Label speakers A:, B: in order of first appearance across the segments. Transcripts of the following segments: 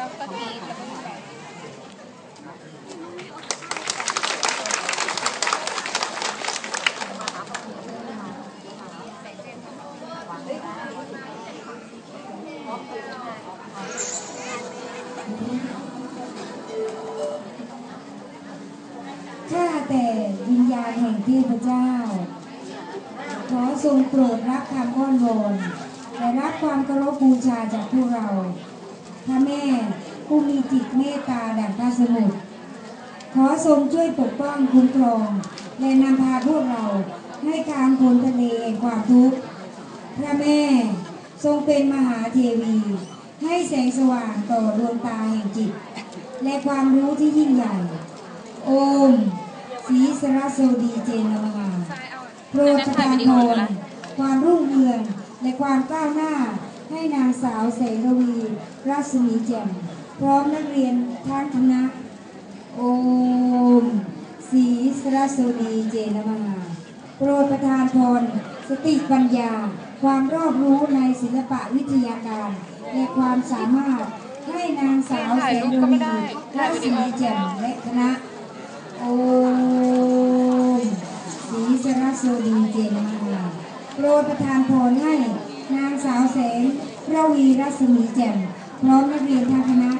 A: แล้วก็กรีดแล้วก็ไป
B: ข้าแต่วิญญาณแห่งเทพเจ้า ขอทรงโปรดรับคำอ้อนวอนและรับความเคารพบูชาจากพวกเรา พระแม่ผู้มีจิตเมตตาดังพระสมุทร ขอทรง ช่วยปกป้องคุ้มครอง และนำพาพวกเราให้ข้ามพ้นทะเลแห่งความทุกข์พระแม่ทรงเป็นมหาเทวี ให้แสงสว่างต่อดวงตาแห่งจิต และความรู้ที่ยิ่งใหญ่ โอมศรีสรสวดีเจนมา
A: ซ้ายเอา
B: โปรดประทานพรความรุ่งเรืองและความก้าวหน้าให้นางสาวเสรวีรัศมีแจ่มพร้อมนักเรียนทั้งคณะ โอมศรีสรสวดีเจนมหาโปรดประทานพร สติปัญญา ความรอบรู้ในศิลปะวิทยาการ และความสามารถให้นางสาวเสรวีรัศมีแจ่มและคณะ โอมศรีสรสวดีเจนมหาโปรดประทานพรให้นางสาวแสงระวีรัศมีแจ่มพร้อมนักเรียนทางคณะ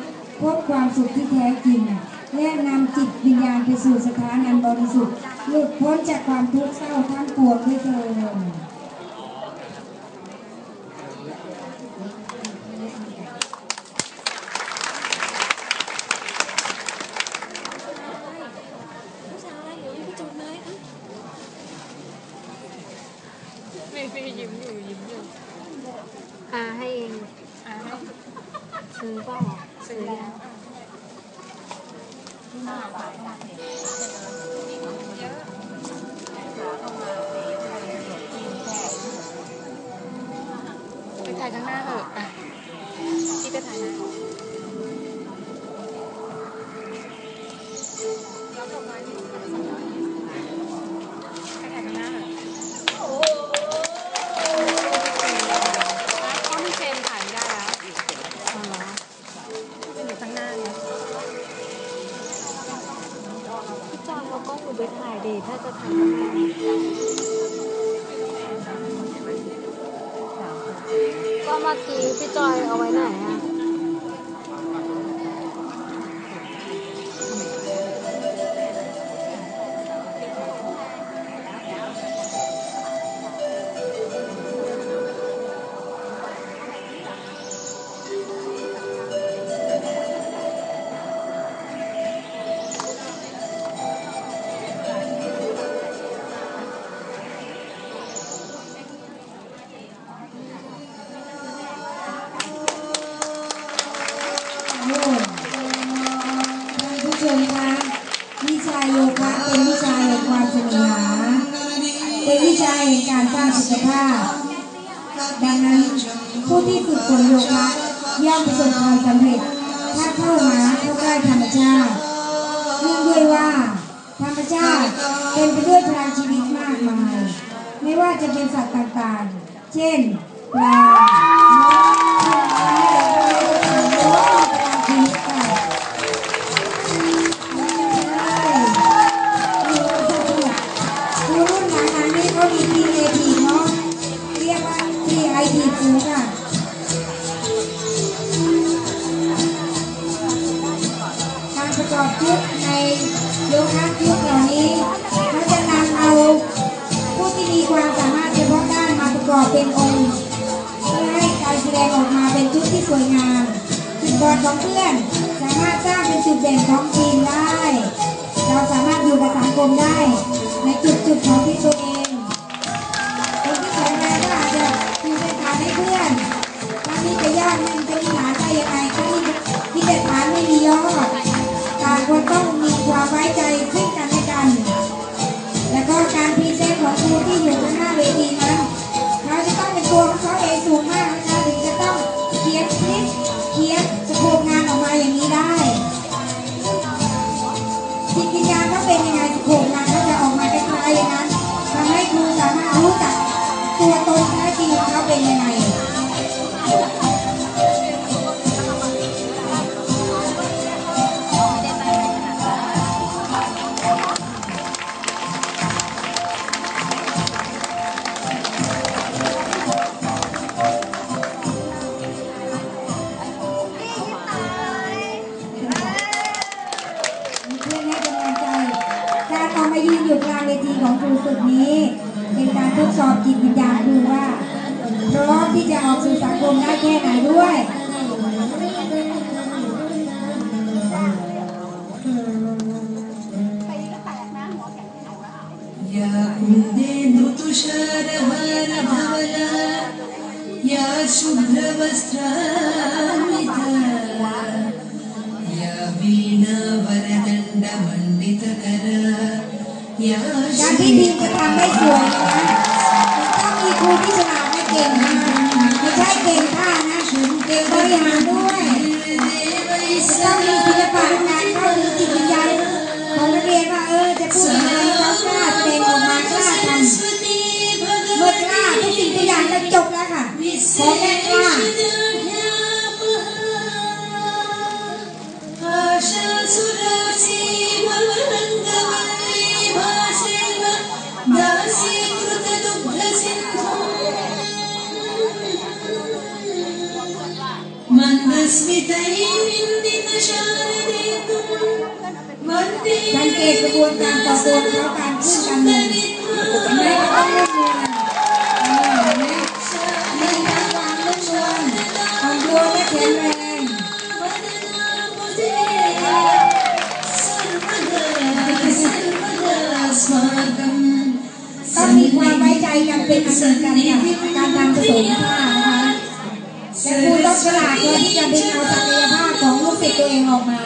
B: พบความสุขที่แท้จริง และนำจิตวิญญาณไปสู่สถานอันบริสุทธิ์หลุดพ้นจากความทุกข์เศร้าทั้งปวงด้วยเถิด
A: มีมียิ้มอยู่ยิ้มอยู่
C: อาให้เอง
A: อ่าให้
C: ซื้อเปล่า
A: คือพี่
C: จอยเอาไว้ไหนอะ
B: ไม่ว่าจะเป็นสัตว์ต่างๆ เช่นปลา ชุดที่สวยงามจุดบอดของเพื่อน สามารถสร้างเป็นจุดเด่นของทีมได้ เราสามารถอยู่กับสังคมได้ ในจุดจุดๆของที่ตัวเองคนที่แข็งแรงก็อาจจะอยู่ในฐานให้เพื่อนถ้ามีจะยากมันจะมีฐานได้ยังไงถ้ามีมีแต่ฐานไม่มียอดต่างคนต้องมีความไว้ใจซึ่ง จิตวิญญาณเขาเป็นยังไงสโคปงานเขาจะ คมได้แค่ไหนด้ว
D: ยยาคุณเดนุตุชารหารภาวลายาชุบรวัสตรามิตายาวีนาวันดมันดิ
B: ตกรา
D: การที่ทีมจะทำได้สวยนะต้องมีครูที่ฉลาดและเก่งนะ ใช่เก่งท่านะเก่งบริหารด้วยต้องมีศิลปะในการเข้าถึงจิตวิญญาณของนักเรียนว่าเออจะพูดยังไงเขากล้าแสดงออกมากล้าทำเมื่อกล้าทุกสิ่งทุกอย่างจะจบแล้วค่ะขอแค่ กล้าสังเกตกระบวนการต่อตัวเขาการขึ้นการลงไม่ต้องเล่นมือเออนะมีทั้งความนุ่มนวลอ่อนโยนและแข็งแรงต้องมีความไว้ใจกันเป็นอันหนึ่งกันค่ะการทำผสมผ้านะคะและครูต้อง ฉลาดพอที่จะดึงเอาศักยภาพของลูกศิษย์ตัวเองออกมา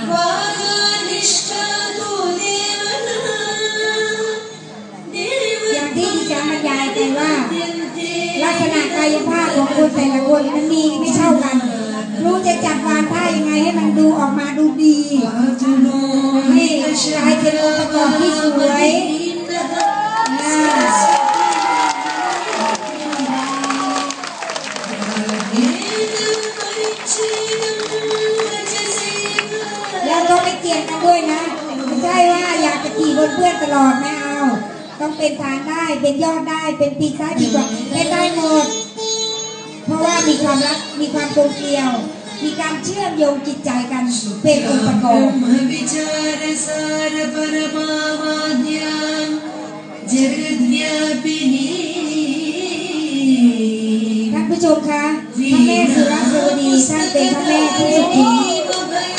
D: อย่างที่ดิฉันบรรยายไปว่า ลักษณะกายภาพของคนแต่ละคนมันมีไม่เท่ากันครูจะจัดวางท่ายังไงให้มันดูออกมาดูดีให้กลายเป็นองค์ประกอบที่สวย เป็นฐานได้ เป็นยอดได้ เป็นปีกซ้ายปีกขวาเป็นได้หมด เพราะว่ามีความรัก มีความโลมเกียว มีการเชื่อมโยงจิตใจกันเป็นองค์ประกอบ ท่านผู้ชมคะพระแม่สุรัสวดีท่านเป็นพระแม่ที่สุขุม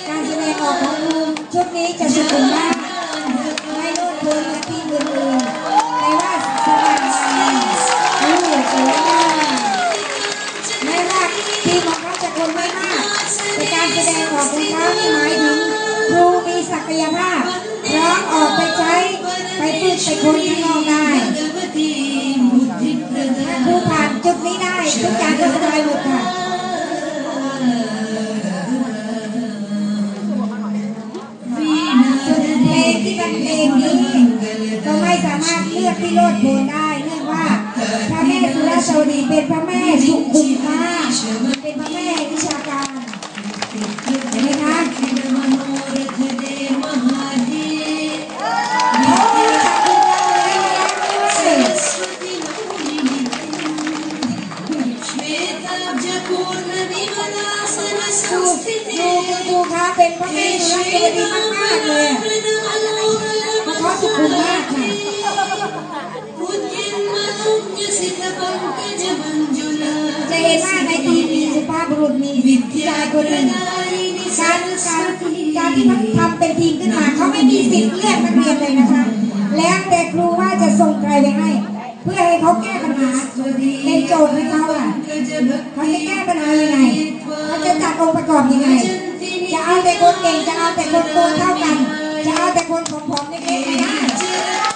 D: การแสดงออกของลุงชุดนี้จะสุขุมมาก กายภาพร้องออกไปใช้ ไปฝึกไปคนข้างนอกได้ผู้ผ่านจุดนี้ได้ทุกอารก็สบายหมดค่ะเพลงที่บรรเลงนี้ก็ไม่สามารถเลือกที่โลดโผ เพราะเขาสุขุมมากค่ะจะเห็นว่าในทีมีสุภาพบุรุษมีผู้ชายคนหนึ่งการการการที่มันทำเป็นทีมขึ้นมาเขาไม่มีสิทธิ์เลือกนักเรียนเลยนะคะ แล้วแต่ครูว่าจะส่งใครไปให้เพื่อให้เขาแก้ปัญหาในโจทย์ให้เขาอะเขาจะแก้ปัญหายังไงเขาจะจัดองค์ประกอบยังไง จะเอาแต่คนเก่งจะเอาแต่คนตัวเท่ากัน จะเอาแต่คนผอม ๆเล็ก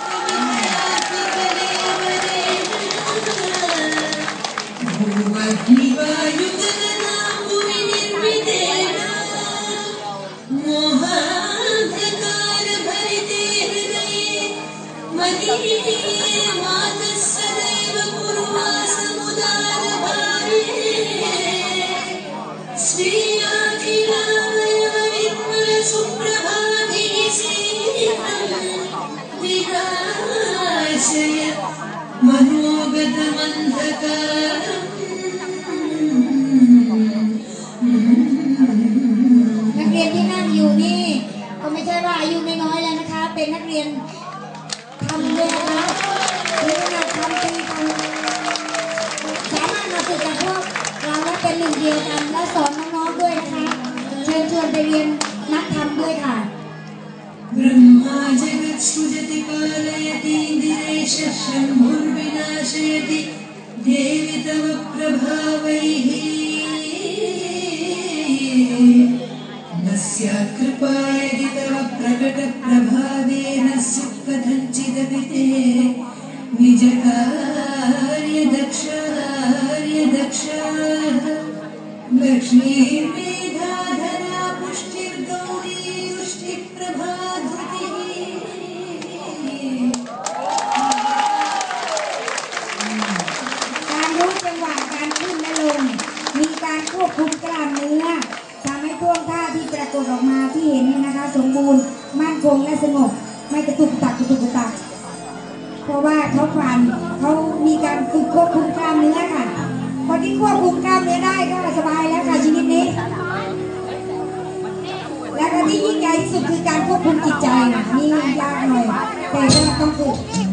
D: शम्भुर्विनाशयति देवि तव प्रभावैः न स्यात् कृपा यदि तव प्रकटप्रभावेन स्युः कथञ्चिदपि ते। निजकार्यदक्षार्यदक्षाः। लक्ष्मीर्मेधाधरा
B: มบูรณ์ มั่นคงและสงบ ไม่กระตุกตักกระตุกตัก เพราะว่าเขาผ่านเขามีการฝึกควบคุมกล้ามเนื้อค่ะพอที่ควบคุมกล้ามเนื้อได้ก็สบายแล้วค่ะชีวิตนี้ และที่ยิ่งใหญ่ที่สุดคือการควบคุมจิตใจนี่ยากหน่อยแต่ก็ต้องฝึก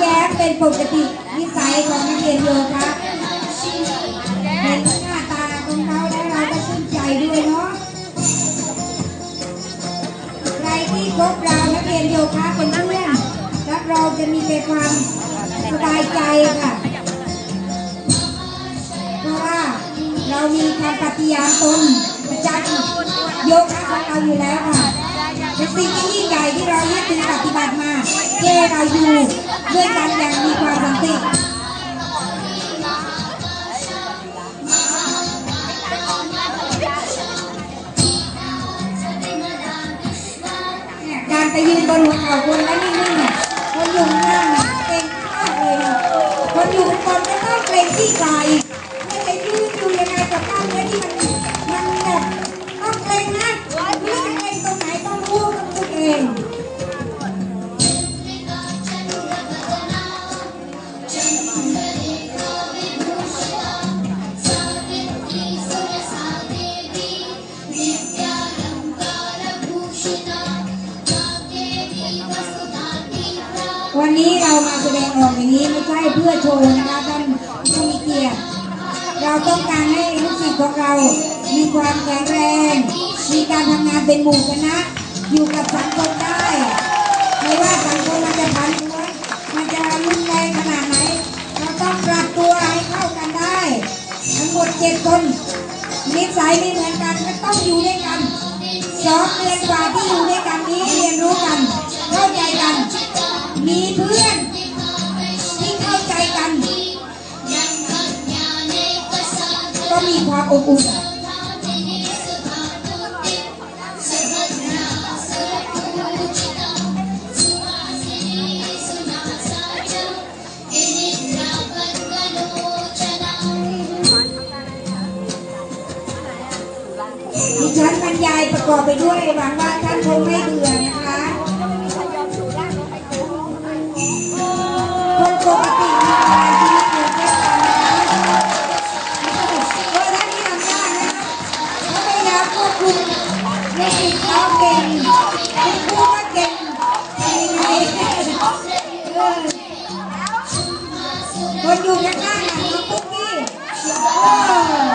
B: แย้มเป็นปกตินิสัยของนักเรียนโยคะเห็นหน้าตาของเขาแล้วเราก็ชื่นใจด้วยเนาะใครที่พบเรานักเรียนโยคะเป็นเพื่อนรับรองจะมีแต่ความสบายใจค่ะเพราะว่าเรามีการปฏิญาณตนประจำโยคะของเราอยู่แล้วค่ะ สิ่งที่ยิ่งใหญ่ที่เรายึดถือปฏิบัติมาเพื่อเราอยู่ด้วยกันอย่างมีความสันติการไปยืนบนหัวเข่าคนแล้วนิ่งๆเนี่ยคนอยู่ข้างล่งเก่งมากเลยนะคนอยู่บนก็ต้องเกรงที่ใจ วันนี้เรามาแสดงออกอย่างนี้ไม่ใช่เพื่อโชว์นะคะท่านผู้มีเกียรติ เราต้องการให้ลูกศิษย์ของเรา มีความแข็งแรง มีการทำงานเป็นหมู่คณะ อยู่กับสังคมได้ ไม่ว่าสังคมมันจะผันผวนมันจะรุนแรงขนาดไหน เราต้องปรับตัวให้เข้ากันได้ ทั้งหมดเจ็ดคนนิสัยไม่เหมือนกันก็ต้องอยู่ด้วยกันสองเดือนกว่าที่อยู่ด้วย มีเพื่อนที่เข้าใจกัน ก็มีความอบอุ่น คุณครูก็เก่งทำยังไงเออคนอยู่ข้างล่างน่ะน้องปุ๊กกี้เออปุ๊ก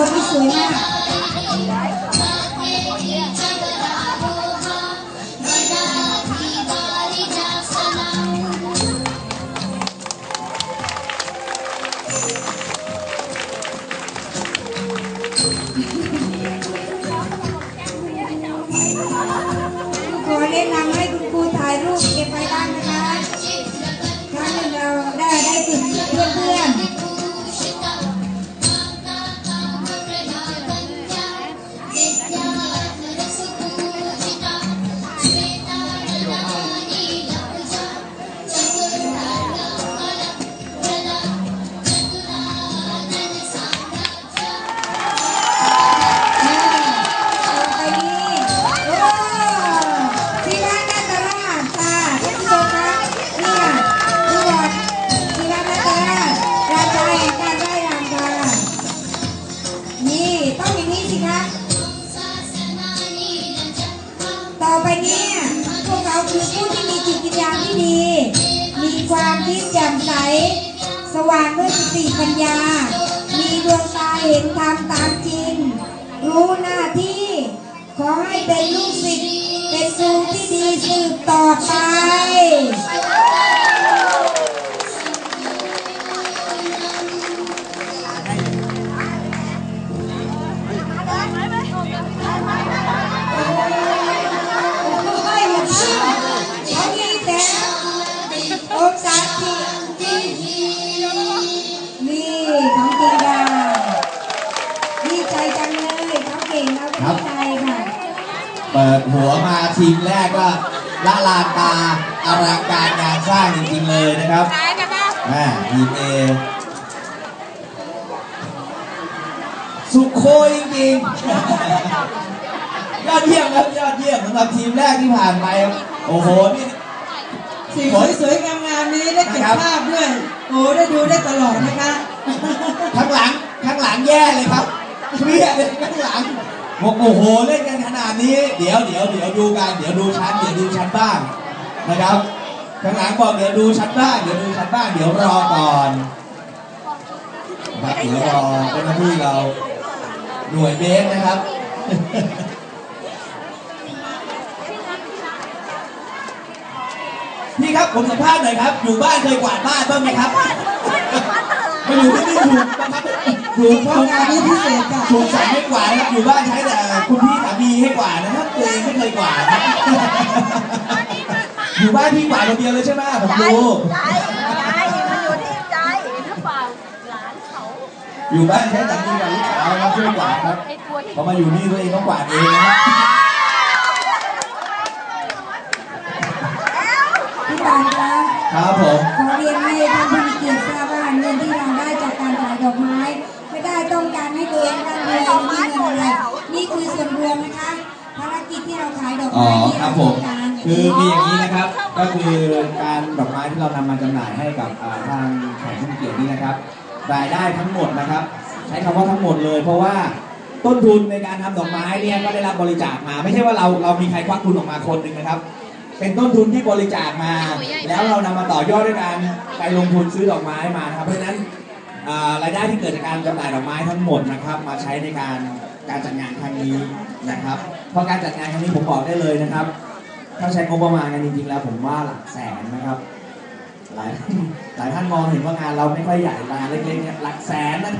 B: องจา สว่างด้วยสติปัญญา มีดวงตาเห็นธรรมตามจริง รู้หน้าที่ ขอให้เป็นลูกศิษย์เป็นครูที่ดีสืบต่อไป
E: ทีมแรกก็ละลานตาอลังการงานสร้างจริงๆเลยนะครับแม่ทีมเอสุโคยจริงๆยอดเยี่ยมครับยอดเยี่ยมสำหรับทีมแรกที่ผ่านไปครับโอ้โหนี่
D: สิ่งสวยๆงามๆนี้ได้เก็บ
E: นะครับ
D: ภาพด้วย โอ้ได้ดูได้ตลอดนะคะ
E: ข้างหลังข้างหลังแย่เลยครับเครียดเลยข้างหลัง บอกโอ้โหเล่นกันขนาดนี้ เดี๋ยวเดี๋ยวเดี๋ยวดูกันเดี๋ยวดูชั้นเดี๋ยวดูชั้นบ้างนะครับข้างหลังบอกเดี๋ยวดูชั้นบ้างเดี๋ยวดูชั้นบ้างเดี๋ยวรอก่อนนะครับเดี๋ยวรอเจ้าหน้าที่เราหน่วยเบสนะครับพี่ครับผมสัมภาษณ์หน่อยครับ อยู่บ้านเคยกวาดบ้านบ้างไหมครับมาอยู่ที่นี่ถูกบังคับ ถูกพ่อ
D: ทำงานนี้พิเศษค่ะ
E: ถูกสั่งให้กวาดนะครับอยู่บ้านใช้แต่คุณพี่สามีให้กวาดนะครับตัวเองไม่เคยกวาดนะอยู่บ้านพี่กวาดคนเดียวเลยใช่ไหมผมดู
C: ใจใจมันอยู่ที่ใจหรือเปล่าหลานเขา
E: อยู่บ้านใช้สามีกับลูกสาวนะครับช่วยกวาดครับ
C: ไอ้ตัวที่
E: พอมาอยู่นี่ตัวเองต้องกวาดเองนะครับ
B: พี่บานคะ
E: ครับผม
B: ตัวเองร่ำรวยหรือมีเงินอะไรนี่คือส่วนรวมนะคะ ภารกิจที่เราขายดอก
E: อ๋อ
B: ไม้ที่
E: ครั
B: เรา
E: บผ
B: ต้อ
E: ม
B: งการ
E: คือมีอย่างนี้นะครับก็คือการดอกไม้ที่เรานำมาจำหน่ายให้กับอ่าทางแขกผู้มีเกียรตินี่นะครับ รายได้ทั้งหมดนะครับ ใช้คำว่าทั้งหมดเลย เพราะว่าต้นทุนในการทำดอกไม้เนี่ยก็ได้รับบริจาคมา ไม่ใช่ว่าเราเรามีใครควักทุนออกมาคนหนึ่งนะครับ เป็นต้นทุนที่บริจาคมา แล้วเรานำมาต่อยอดด้วยการไปลงทุนซื้อดอกไม้มานะครับเพราะฉะนั้น อ่ารายได้ที่เกิดจากการจำหน่ายดอกไม้ทั้งหมดนะครับ มาใช้ในการการจัดงานครั้งนี้นะครับ เพราะการจัดงานครั้งนี้ผมบอกได้เลยนะครับ ถ้าใช้งบประมาณกันจริงๆแล้วผมว่าหลักแสนนะครับ หลายหลายท่านมองเห็นว่างานเราไม่ค่อยใหญ่งานเล็กๆเนี่ยหลักแสนนะ